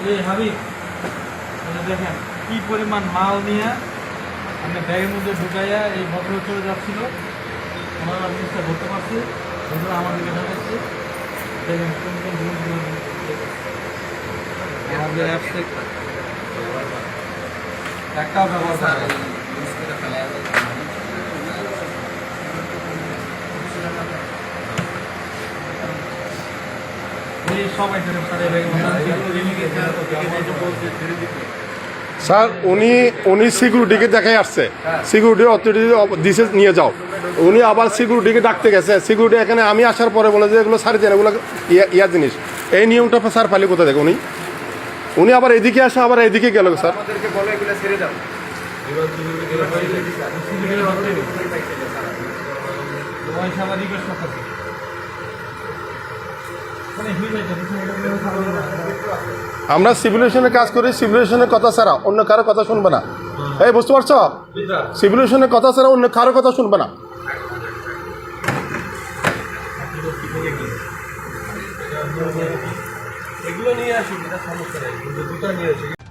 এই যে দেখেন কি পরিমাণ মাল নিয়ে আমি ব্যাগের মধ্যে ঢুকাইয়া এই ভদ্র চলে যাচ্ছিল। ওনারা জিনিসটা ধরতে পারছি ওগুলো আমার দিকে ঢাকাচ্ছে দেখেন কোন কোন আমাদের অ্যাপসে ব্যবহার করে স্যার উনি উনি সিকিউরিটিকে দেখাই আসছে। সিকিউরিটি অথরিটি দিছে নিয়ে যাও। উনি আবার সিকিউরিটিকে ডাকতে গেছে। সিকিউরিটি এখানে আমি আসার পরে বলে যে এগুলো সারি দেন এগুলো ইয়া- ইয়ার জিনিস। এই নিয়মটা স্যার পালি কোথায় দেখে উনি? উনি আবার এদিকে আসে আবার এদিকে গেল স্যার। আমাদেরকে বলো এগুলো ছেড়ে দাও। আমরা সিভিলেশনের কাজ করি সিভিলেশনের কথা ছাড়া অন্য কারও কথা শুনবে না। এই বুঝতে পারছ? সিভিলেশনের কথা ছাড়া অন্য কারও কথা শুনবে না। এগুলো নিয়ে আসি এটা সমস্যা নেই। কিন্তু দুটো নিয়ে আসুন